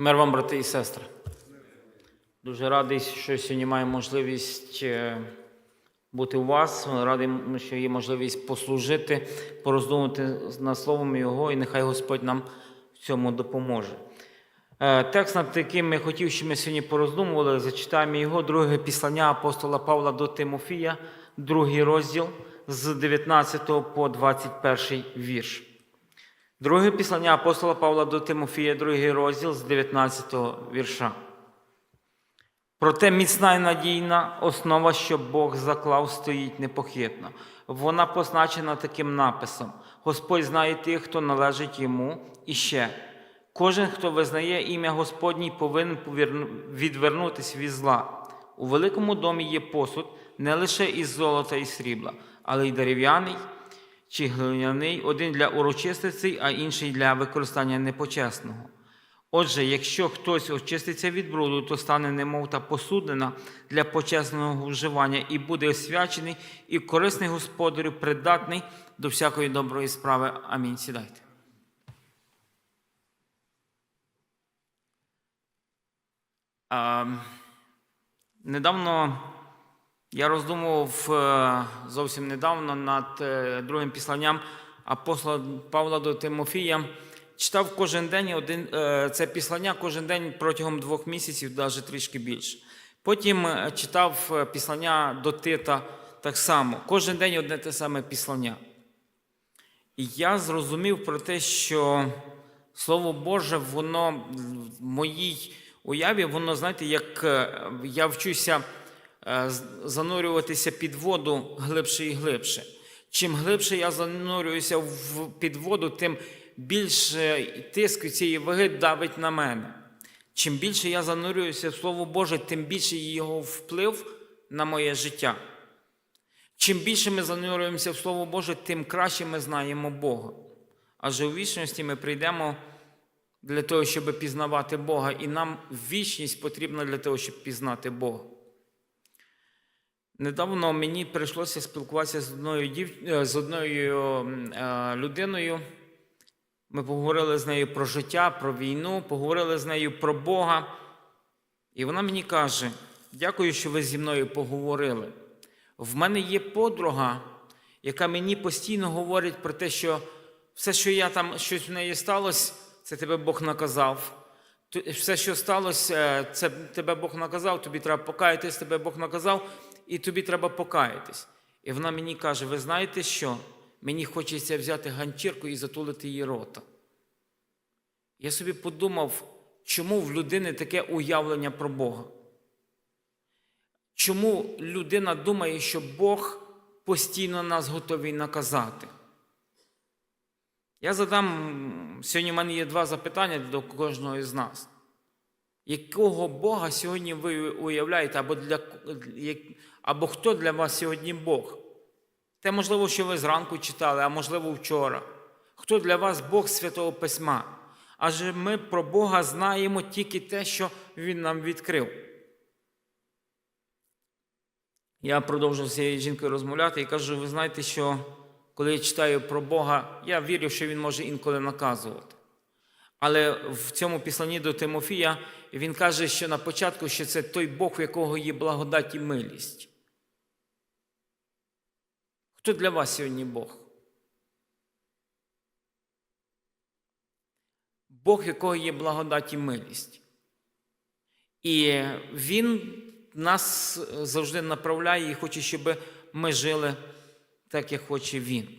Мир вам, брати і сестри. Дуже радий, що сьогодні маю можливість е, бути у вас. Радий, що є можливість послужити, пороздумувати над Словом Його, і нехай Господь нам в цьому допоможе. Е, Текст, над яким я хотів, щоб ми сьогодні пороздумували, зачитаємо його, друге післання апостола Павла до Тимофія, другий розділ з 19 по 21 вірш. Друге післання апостола Павла до Тимофія, другий розділ з 19 вірша. Проте міцна і надійна основа, що Бог заклав, стоїть непохитно. Вона позначена таким написом: Господь знає тих, хто належить йому, і ще. Кожен, хто визнає ім'я Господній, повинен відвернутися від зла. У великому домі є посуд не лише із золота і срібла, але й дерев'яний чи глиняний, один для урочистостей, а інший для використання непочесного. Отже, якщо хтось очиститься від бруду, то стане немов та посудина для почесного вживання і буде освячений і корисний господарю, придатний до всякої доброї справи. Амінь. Сідайте. А, недавно я роздумував е, зовсім недавно над е, другим післанням апостола Павла до Тимофія. Читав кожен день один, е, це післання кожен день протягом двох місяців, навіть трішки більше. Потім читав післання до Тита так само. Кожен день одне те саме післання. І я зрозумів про те, що Слово Боже, воно в моїй уяві, воно, знаєте, як я вчуся занурюватися під воду глибше і глибше. Чим глибше я занурююся під воду, тим більше тиск цієї ваги давить на мене. Чим більше я занурююся в Слово Боже, тим більше його вплив на моє життя. Чим більше ми занурюємося в Слово Боже, тим краще ми знаємо Бога. Адже у вічності ми прийдемо для того, щоб пізнавати Бога, і нам вічність потрібна для того, щоб пізнати Бога. Недавно мені прийшлося спілкуватися з одною, дів... е, з одною е, людиною. Ми поговорили з нею про життя, про війну, поговорили з нею про Бога. І вона мені каже: дякую, що ви зі мною поговорили. В мене є подруга, яка мені постійно говорить про те, що все, що я там, щось в неї сталося, це тебе Бог наказав. Все, що сталося, е, це тебе Бог наказав, тобі треба покаятись, тебе Бог наказав, і тобі треба покаятись. І вона мені каже: ви знаєте що? Мені хочеться взяти ганчірку і затулити її рота. Я собі подумав, чому в людини таке уявлення про Бога? Чому людина думає, що Бог постійно нас готовий наказати? Я задам сьогодні в мене є два запитання до кожного із нас. Якого Бога сьогодні ви уявляєте, або, для, або хто для вас сьогодні Бог? Те, можливо, що ви зранку читали, а можливо, вчора. Хто для вас Бог Святого Письма? Адже ми про Бога знаємо тільки те, що Він нам відкрив. Я продовжив з цією жінкою розмовляти і кажу: ви знаєте, що коли я читаю про Бога, я вірю, що Він може інколи наказувати. Але в цьому післанні до Тимофія він каже, що на початку що це той Бог, в якого є благодать і милість. Хто для вас сьогодні Бог? Бог, в якого є благодать і милість. І Він нас завжди направляє і хоче, щоб ми жили так, як хоче Він.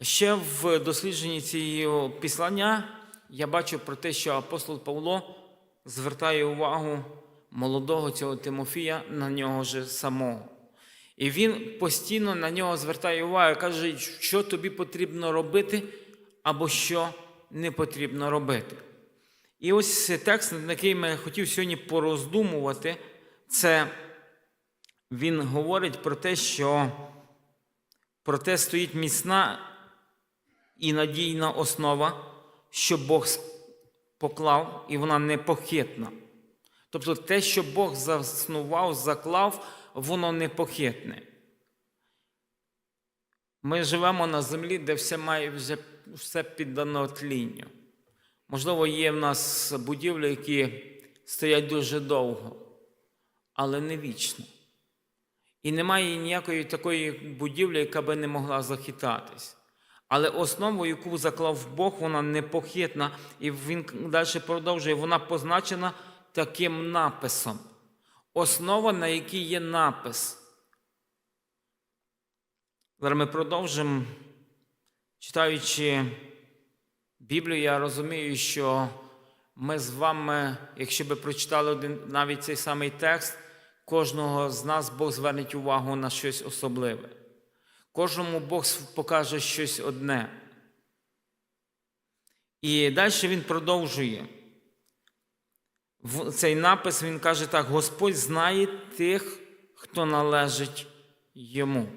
Ще в дослідженні цього післання я бачу про те, що апостол Павло звертає увагу молодого цього Тимофія на нього же самого. І він постійно на нього звертає увагу, каже, що тобі потрібно робити, або що не потрібно робити. І ось текст, над яким я хотів сьогодні пороздумувати, це він говорить про те, що проте стоїть міцна і надійна основа, що Бог поклав, і вона непохитна. Тобто те, що Бог заснував, заклав, воно непохитне. Ми живемо на землі, де все має вже все піддано тлінню. Можливо, є в нас будівлі, які стоять дуже довго, але не вічно. І немає ніякої такої будівлі, яка би не могла захитатись. Але основу, яку заклав Бог, вона непохитна, і він далі продовжує, вона позначена таким написом. Основа, на якій є напис. Зараз ми продовжимо, читаючи Біблію, я розумію, що ми з вами, якщо би прочитали один, навіть цей самий текст, кожного з нас Бог звернеть увагу на щось особливе. Кожному Бог покаже щось одне. І далі він продовжує. В Цей напис він каже так: Господь знає тих, хто належить йому.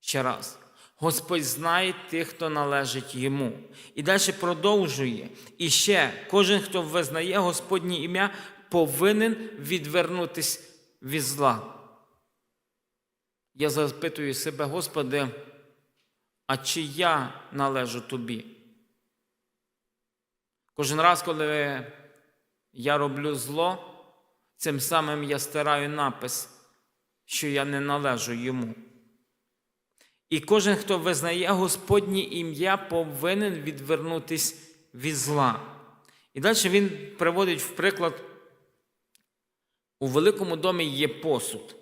Ще раз. Господь знає тих, хто належить йому. І далі продовжує. І ще кожен, хто визнає Господнє ім'я, повинен відвернутись від зла. Я запитую себе, Господи, а чи я належу тобі? Кожен раз, коли я роблю зло, цим самим я стираю напис, що я не належу йому. І кожен, хто визнає Господнє ім'я, повинен відвернутись від зла. І далі він приводить в приклад, у великому домі є посуд.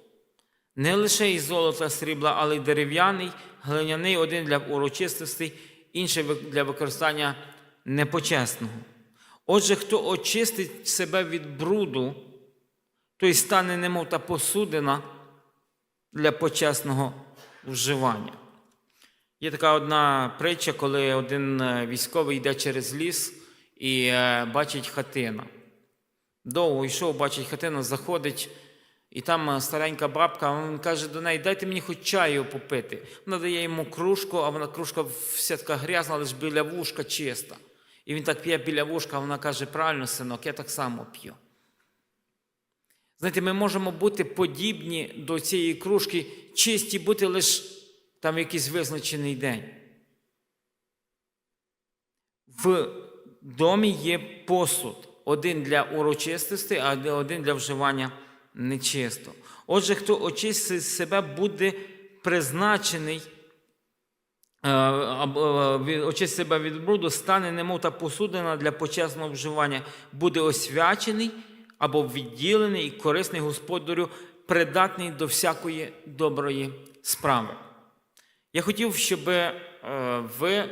Не лише із золота срібла, але й дерев'яний, глиняний один для урочистостей, інший для використання непочесного. Отже, хто очистить себе від бруду, той стане немов та посудина для почесного вживання. Є така одна притча, коли один військовий йде через ліс і бачить хатина. Довго йшов, бачить хатину, заходить, і там старенька бабка, він каже до неї, дайте мені хоч чаю попити. Вона дає йому кружку, а вона кружка вся така грязна, ж біля вушка чиста. І він так п'є біля вушка, а вона каже, правильно, синок, я так само п'ю. Знаєте, ми можемо бути подібні до цієї кружки, чисті бути лише там в якийсь визначений день. В домі є посуд, один для урочистості, а один для вживання нечисто. Отже, хто очистить себе, буде призначений, очистить себе від бруду, стане немов та посудина для почесного вживання, буде освячений або відділений і корисний господарю, придатний до всякої доброї справи. Я хотів, щоб ви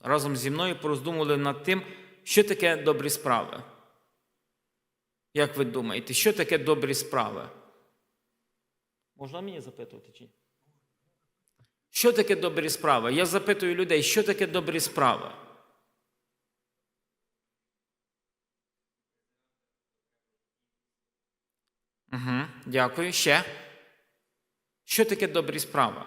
разом зі мною пороздумували над тим, що таке добрі справи. Як ви думаєте, що таке добрі справи? Можна мені запитувати чи? Що таке добрі справи? Я запитую людей, що таке добрі справи? Угу, Дякую. Ще. Що таке добрі справи?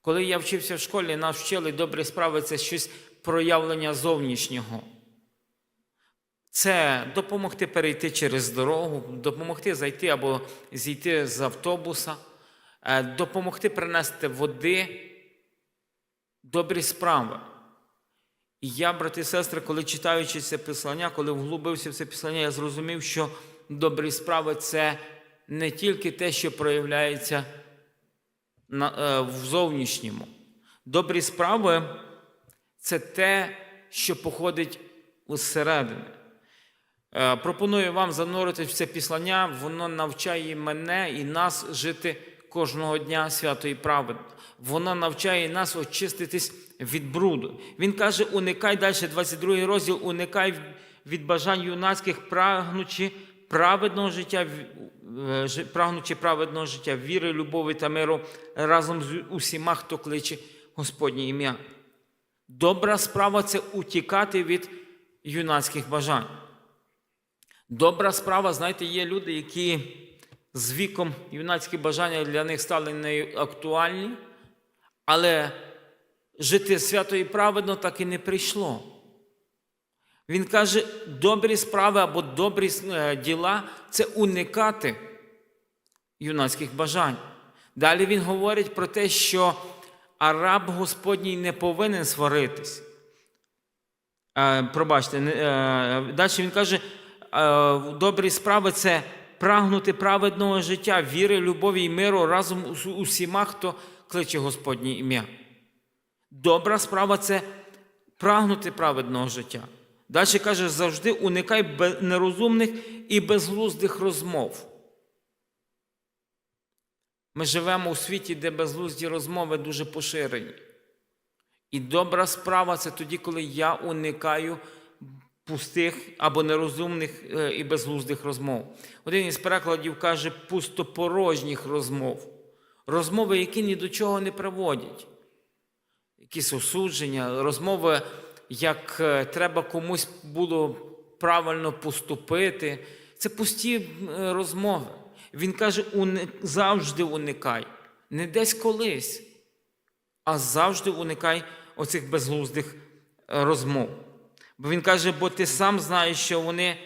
Коли я вчився в школі, нас вчили добрі справи це щось проявлення зовнішнього. Це допомогти перейти через дорогу, допомогти зайти або зійти з автобуса, допомогти принести води, добрі справи. І я, брати і сестри, коли читаючи це писання, коли вглубився в це писання, я зрозумів, що добрі справи це не тільки те, що проявляється в зовнішньому. Добрі справи це те, що походить зсередини. Пропоную вам занурити в це післання, воно навчає мене і нас жити кожного дня свято і праведно. Воно навчає нас очиститись від бруду. Він каже: уникай далі, 22 розділ, уникай від бажань юнацьких, прагнучи праведного життя, прагнучи праведного життя, віри, любові та миру разом з усіма, хто кличе Господнє ім'я. Добра справа це утікати від юнацьких бажань. Добра справа, знаєте, є люди, які з віком юнацькі бажання для них стали не актуальні, але жити свято і праведно так і не прийшло. Він каже, добрі справи або добрі діла це уникати юнацьких бажань. Далі він говорить про те, що араб Господній не повинен сваритись. Е, пробачте, е, далі він каже: е, добрі справи це прагнути праведного життя, віри, любові і миру разом з усіма, хто кличе Господнє ім'я. Добра справа це прагнути праведного життя. Далі каже, завжди уникай нерозумних і безглуздих розмов. Ми живемо у світі, де безглузді розмови дуже поширені. І добра справа це тоді, коли я уникаю пустих або нерозумних е, і безглуздих розмов. Один із перекладів каже пустопорожніх розмов, розмови, які ні до чого не приводять. Якісь осудження, розмови, як е, треба комусь було правильно поступити. Це пусті розмови. Він каже, завжди уникай, не десь колись а завжди уникай оцих безглуздих е, розмов. Бо він каже, бо ти сам знаєш, що вони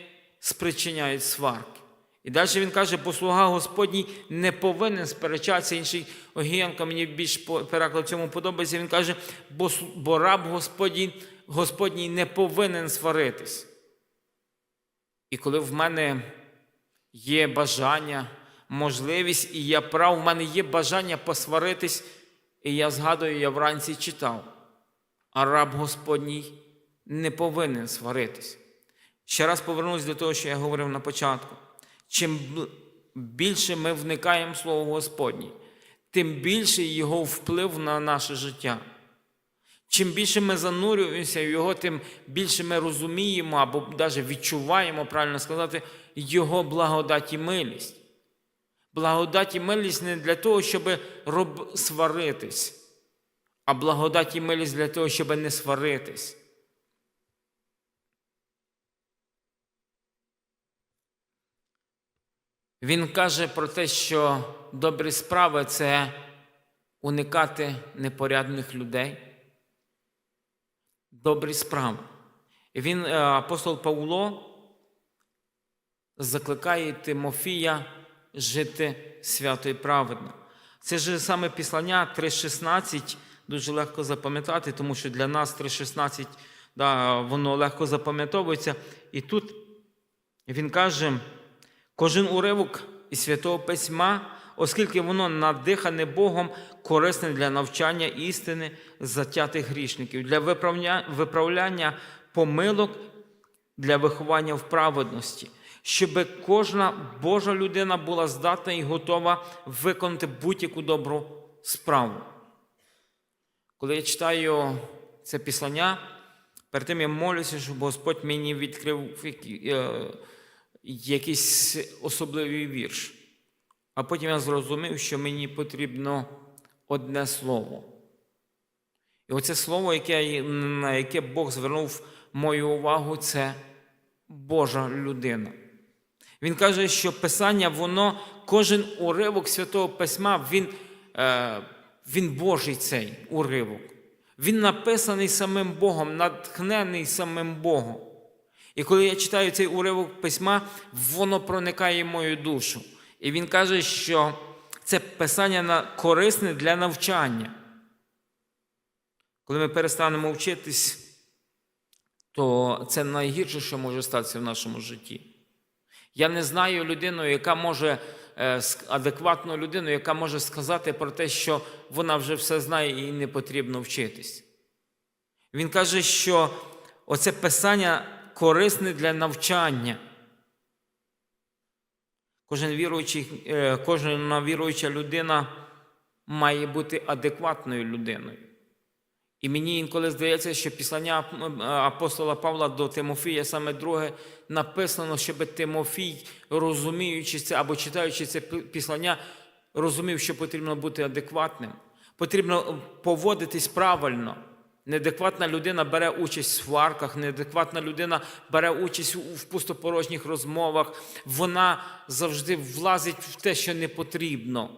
спричиняють сварки. І далі він каже, бо слуга Господній не повинен сперечатися. Інший Огієнко мені більш переклад цьому подобається. Він каже, бо, бо раб Господній, Господній не повинен сваритись. І коли в мене є бажання, можливість, і я прав, в мене є бажання посваритись, і я згадую, я вранці читав, а раб Господній не повинен сваритись. Ще раз повернусь до того, що я говорив на початку. Чим більше ми вникаємо в Слово Господнє, тим більший його вплив на наше життя. Чим більше ми занурюємося в його, тим більше ми розуміємо або навіть відчуваємо, правильно сказати, його благодать і милість. Благодать і милість не для того, щоб роб... сваритись, а благодать і милість для того, щоб не сваритись. Він каже про те, що добрі справи це уникати непорядних людей. Добрі справи. Він, е, апостол Павло, закликає Тимофія жити свято і праведно. Це ж саме післання 3.16 дуже легко запам'ятати, тому що для нас 3.16 да, воно легко запам'ятовується. І тут він каже, кожен уривок із Святого Письма, оскільки воно надихане Богом, корисне для навчання істини затятих грішників, для виправляння помилок, для виховання в праведності, щоб кожна Божа людина була здатна і готова виконати будь-яку добру справу. Коли я читаю це післання, перед тим я молюся, щоб Господь мені відкрив е, якийсь особливий вірш. А потім я зрозумів, що мені потрібно одне слово. І оце слово, яке, на яке Бог звернув мою увагу, це Божа людина. Він каже, що Писання, воно, кожен уривок Святого Письма, він, е, він Божий цей уривок. Він написаний самим Богом, натхнений самим Богом. І коли я читаю цей уривок письма, воно проникає в мою душу. І він каже, що це писання корисне для навчання. Коли ми перестанемо вчитись, то це найгірше, що може статися в нашому житті. Я не знаю людину, яка може е, адекватну людину, яка може сказати про те, що вона вже все знає і не потрібно вчитись. Він каже, що оце писання корисне для навчання. Кожен віруючий, е, кожна віруюча людина має бути адекватною людиною. І мені інколи здається, що післання апостола Павла до Тимофія, саме друге, написано, щоб Тимофій, розуміючи це або читаючи це пі- післання, розумів, що потрібно бути адекватним, потрібно поводитись правильно. Неадекватна людина бере участь в сварках, неадекватна людина бере участь в пустопорожніх розмовах, вона завжди влазить в те, що не потрібно.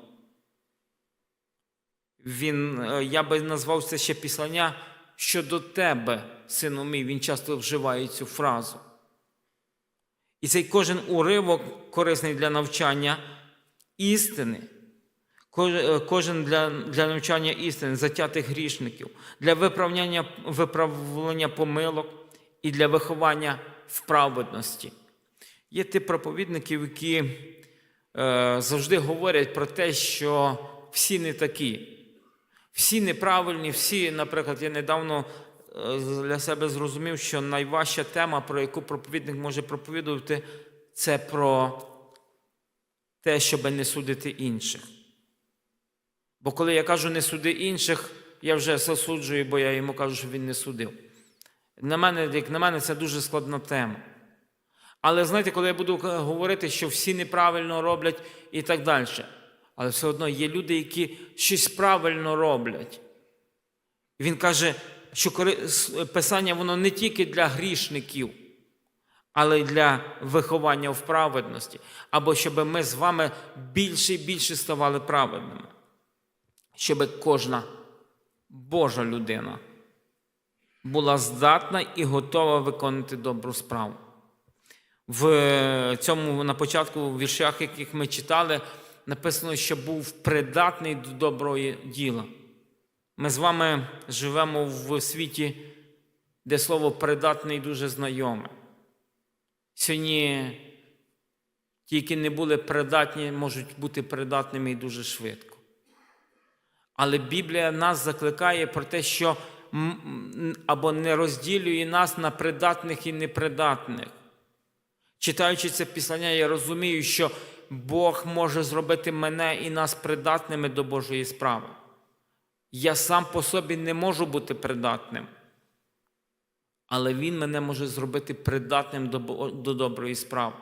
Він, е, я би назвав це ще післання щодо тебе, сину мій, він часто вживає цю фразу. І цей кожен уривок корисний для навчання істини, кожен для, для навчання істини, затятих грішників, для виправляння, виправлення помилок і для виховання в праведності. Є ті проповідників, які е, завжди говорять про те, що всі не такі, всі неправильні, всі, наприклад, я недавно е, для себе зрозумів, що найважча тема, про яку проповідник може проповідувати, це про те, щоб не судити інших. Бо коли я кажу не суди інших, я вже засуджую, бо я йому кажу, що він не судив. На мене, як на мене, це дуже складна тема. Але знаєте, коли я буду говорити, що всі неправильно роблять і так далі, але все одно є люди, які щось правильно роблять. Він каже, що Писання воно не тільки для грішників, але й для виховання в праведності, або щоб ми з вами більше і більше ставали праведними, щоб кожна Божа людина була здатна і готова виконати добру справу. В цьому на початку в віршах, яких ми читали, написано, що був придатний до доброго діла. Ми з вами живемо в світі, де слово придатний дуже знайоме. Сьогодні ті, які не були придатні, можуть бути придатними і дуже швидко. Але Біблія нас закликає про те, що або не розділює нас на придатних і непридатних. Читаючи це післання, я розумію, що Бог може зробити мене і нас придатними до Божої справи. Я сам по собі не можу бути придатним, але Він мене може зробити придатним до, до доброї справи.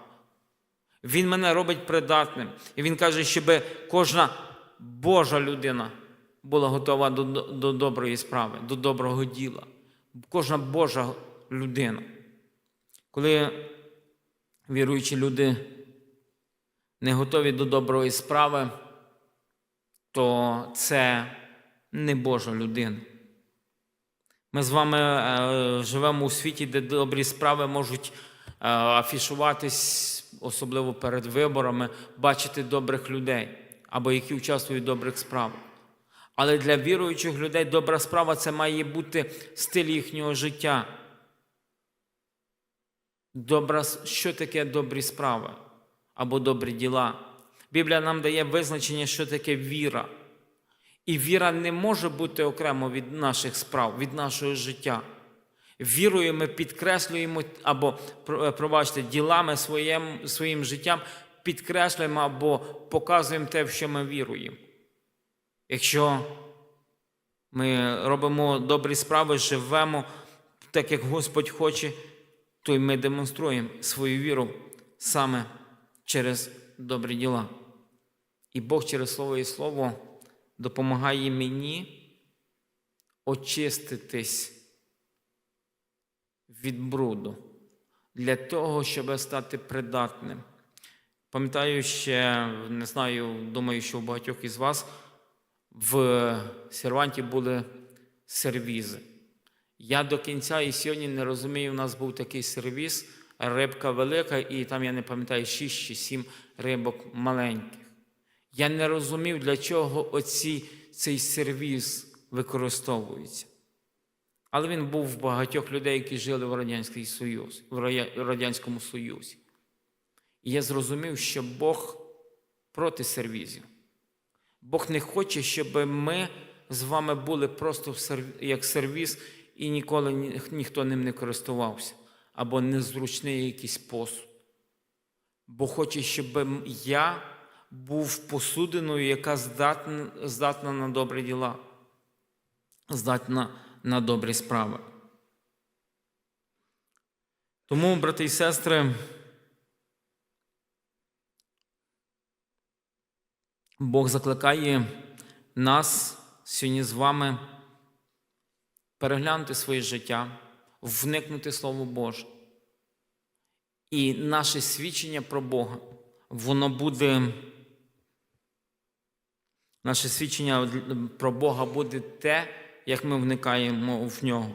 Він мене робить придатним. І він каже, щоб кожна Божа людина була готова до, до, до доброї справи, до доброго діла. Кожна Божа людина. Коли віруючі люди не готові до доброї справи, то це не Божа людина. Ми з вами е, живемо у світі, де добрі справи можуть е, афішуватись, особливо перед виборами, бачити добрих людей або які участвують в добрих справах. Але для віруючих людей добра справа це має бути стиль їхнього життя. Добра, що таке добрі справи або добрі діла? Біблія нам дає визначення, що таке віра. І віра не може бути окремо від наших справ, від нашого життя. Вірою ми підкреслюємо або, е, пробачте, ділами своїм, своїм життям підкреслюємо або показуємо те, в що ми віруємо. Якщо ми робимо добрі справи, живемо так, як Господь хоче, то й ми демонструємо свою віру саме через добрі діла. І Бог через Слово і Слово допомагає мені очиститись від бруду для того, щоб стати придатним. Пам'ятаю ще, не знаю, думаю, що у багатьох із вас в серванті були сервізи. Я до кінця і сьогодні не розумію, у нас був такий сервіз, рибка велика, і там, я не пам'ятаю, 6 чи 7 рибок маленьких. Я не розумів, для чого оці, цей сервіз використовується. Але він був в багатьох людей, які жили в Радянський Союз, в Радянському Союзі. І я зрозумів, що Бог проти сервізів. Бог не хоче, щоб ми з вами були просто як сервіз, і ніколи ні- ніхто ним не користувався, або незручний якийсь посуд. Бог хоче, щоб я був посудиною, яка здатна, здатна на добрі діла, здатна на добрі справи. Тому, брати і сестри, Бог закликає нас сьогодні з вами переглянути своє життя, вникнути Слово Боже. І наше свідчення про Бога, воно буде, наше свідчення про Бога буде те, як ми вникаємо в нього.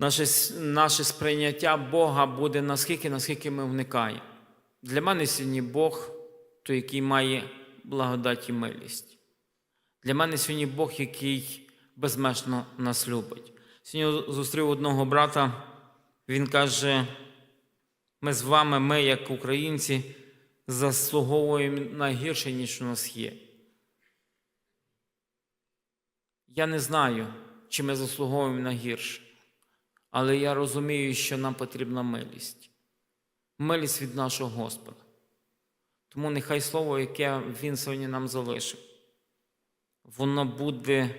Наше, наше сприйняття Бога буде наскільки, наскільки ми вникаємо. Для мене сьогодні Бог той, який має благодать і милість. Для мене сьогодні Бог, який безмежно нас любить. Сьогодні зустрів одного брата, Він каже, ми з вами, ми, як українці, заслуговуємо на гірше, ніж у нас є. Я не знаю, чи ми заслуговуємо на гірше, але я розумію, що нам потрібна милість. Милість від нашого Господа. Тому нехай слово, яке Він сьогодні нам залишив, воно буде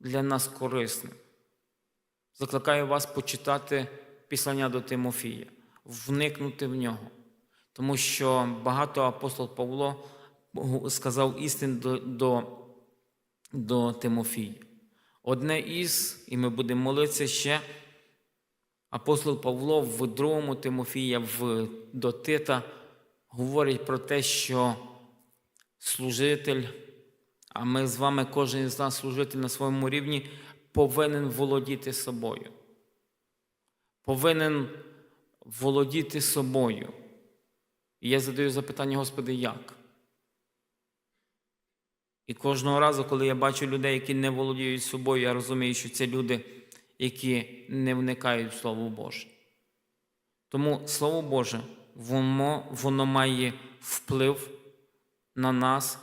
для нас корисним. Закликаю вас почитати післання до Тимофія, вникнути в нього. Тому що багато апостол Павло сказав істин до, до, до Тимофія. Одне із, і ми будемо молитися ще, апостол Павло в другому Тимофія в, до Тита говорить про те, що служитель, а ми з вами, кожен з нас, служитель на своєму рівні, повинен володіти собою. Повинен володіти собою. І я задаю запитання, Господи, як? І кожного разу, коли я бачу людей, які не володіють собою, я розумію, що це люди, які не вникають в Слово Боже. Тому Слово Боже, воно, воно має вплив на нас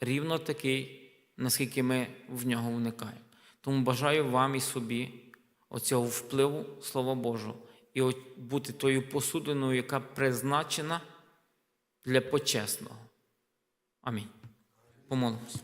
рівно такий, наскільки ми в нього вникаємо. Тому бажаю вам і собі оцього впливу Слова Божого і бути тою посудиною, яка призначена для почесного. Амінь. Помолимось.